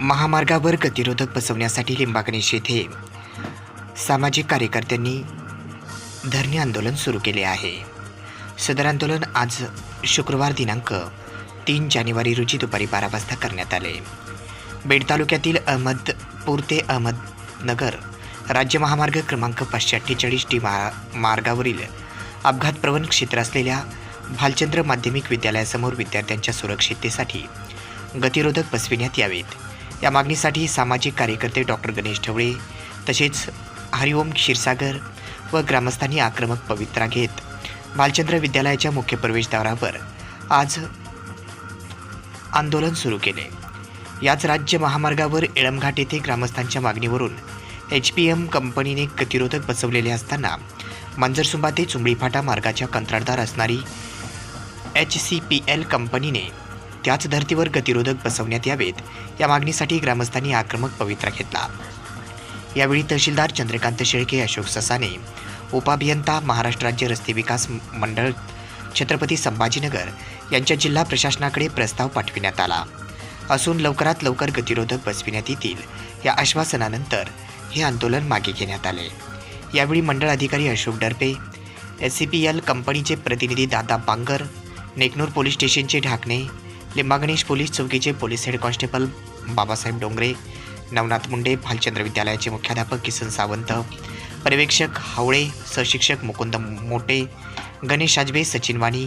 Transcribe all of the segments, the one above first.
महामार्गावर गतिरोधक बसवण्यासाठी लिंबागणेश येथे सामाजिक कार्यकर्त्यांनी धरणे आंदोलन सुरू केले आहे. सदर आंदोलन आज शुक्रवार दिनांक तीन जानेवारी रोजी दुपारी बारा वाजता करण्यात आले. बेड तालुक्यातील अहमदपूर ते अहमदनगर राज्य महामार्ग क्रमांक पाचशे अठ्ठेचाळीस टी मा मार्गावरील अपघातप्रवण क्षेत्र असलेल्या भालचंद्र माध्यमिक विद्यालयासमोर विद्यार्थ्यांच्या सुरक्षिततेसाठी गतिरोधक बसविण्यात यावेत. या मागणीसाठी सामाजिक कार्यकर्ते डॉक्टर गणेश ढवळे तसेच हरिओम क्षीरसागर व ग्रामस्थांनी आक्रमक पवित्रा घेत भालचंद्र विद्यालयाच्या मुख्य प्रवेशद्वारावर आज आंदोलन सुरू केले. याच राज्य महामार्गावर इळमघाट येथे ग्रामस्थांच्या मागणीवरून एच पी एम कंपनीने गतिरोधक बसवलेले असताना मांजरसुंबा ते चुंबळीफाटा मार्गाच्या कंत्राटदार असणारी एच सी पी एल कंपनीने त्याच धर्तीवर गतिरोधक बसवण्यात यावेत. या मागणीसाठी ग्रामस्थांनी आक्रमक पवित्रा घेतला. यावेळी तहसीलदार चंद्रकांत शेळके अशोक ससाने उपाभियंता महाराष्ट्र राज्य रस्ते विकास मंडळ छत्रपती संभाजीनगर यांच्या जिल्हा प्रशासनाकडे प्रस्ताव पाठविण्यात आला. असून लवकरात लवकर गतिरोधक बसविण्यात येतील या आश्वासनानंतर हे आंदोलन मागे घेण्यात आले. यावेळी मंडळ अधिकारी Ashok Darpe S C P L कंपनीचे प्रतिनिधी दादा बांगर नेकनूर पोलीस स्टेशनचे Dhakane Limbaganesh police चौकीचे police head constable Babasaheb Dongare Navnath Munde Bhalchandra विद्यालयाचे मुख्याध्यापक किसन सावंत पर्यवेक्षक हावळे सहशिक्षक मुकुंद मोटे गणेश आजबे सचिन वाणी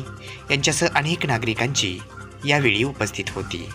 यांच्यासह अनेक नागरिकांची यावेळी उपस्थित होती.